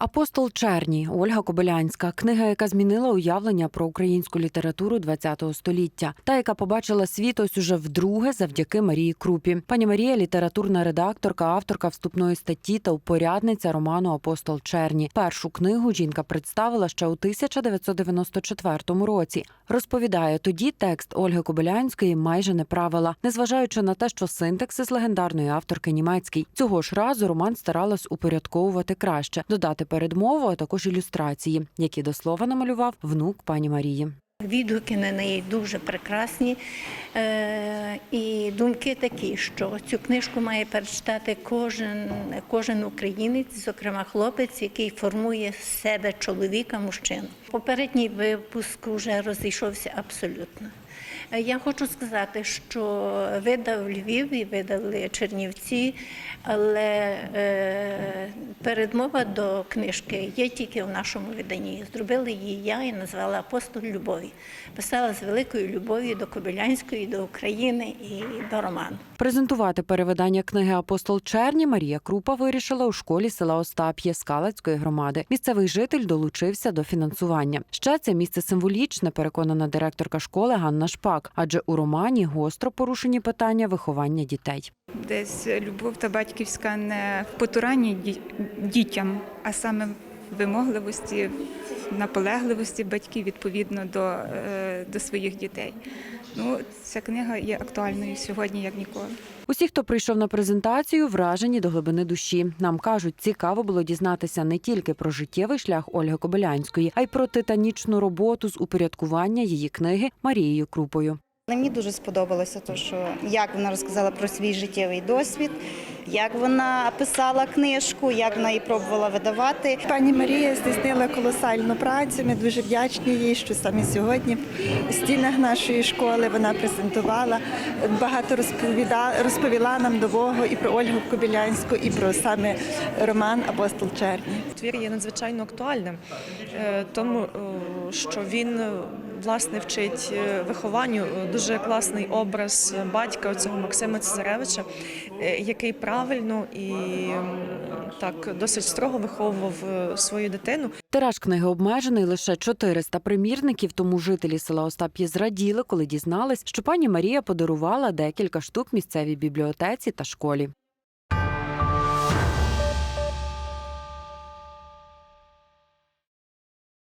Апостол Черні Ольга Кобилянська, книга, яка змінила уявлення про українську літературу ХХ століття, та яка побачила світ ось уже вдруге завдяки Марії Крупі. Пані Марія літературна редакторка, авторка вступної статті та упорядниця роману Апостол Черні. Першу книгу жінка представила ще у 1994 році. Розповідає, тоді текст Ольги Кобилянської майже не правила, незважаючи на те, що синтаксис легендарної авторки німецький. Цього ж разу роман старалась упорядковувати краще, додати передмову, а також ілюстрації, які до слова намалював внук пані Марії. Відгуки на неї дуже прекрасні. Е, і думки такі, що цю книжку має перечитати кожен, кожен українець, зокрема хлопець, який формує себе чоловіка, мужчину. Попередній випуск вже розійшовся абсолютно. Е, Я хочу сказати, що видав Львів і видали Чернівці, але е, передмова до книжки є тільки в нашому виданні. Зробила її я і назвала Апостол Любові. Писала з великою любов'ю до Кобилянської, до України і до роману. Презентувати перевидання книги Апостол Черні Марія Крупа вирішила у школі села Остап'є Скалацької громади. Місцевий житель долучився до фінансування. Ще це місце символічне, переконана директорка школи Ганна Шпак, адже у романі гостро порушені питання виховання дітей. Десь любов та батьківська не в потуранні дітям, а саме вимогливості, наполегливості батьків відповідно до, е, до своїх дітей. Ну, ця книга є актуальною сьогодні, як ніколи. Усі, хто прийшов на презентацію, вражені до глибини душі. Нам кажуть, цікаво було дізнатися не тільки про життєвий шлях Ольги Кобилянської, а й про титанічну роботу з упорядкування її книги Марією Крупою. Мені дуже сподобалося, то що як вона розказала про свій життєвий досвід, як вона писала книжку, як вона її пробувала видавати. Пані Марія здійснила колосальну працю. Ми дуже вдячні їй, що саме сьогодні в стінах нашої школи вона презентувала багато розповіда, розповіла нам нового і про Ольгу Кобилянську, і про саме роман Апостол Черні. Твір є надзвичайно актуальним, е, тому е, що він е, власне вчить вихованню дуже класний образ батька цього Максима Цезаревича, який правильно і так досить строго виховував е, свою дитину. Тираж книги обмежений лише 400 примірників, тому жителі села Остап'ї зраділи, коли дізнались, що пані Марія подарувала декілька штук місцевій бібліотеці та школі.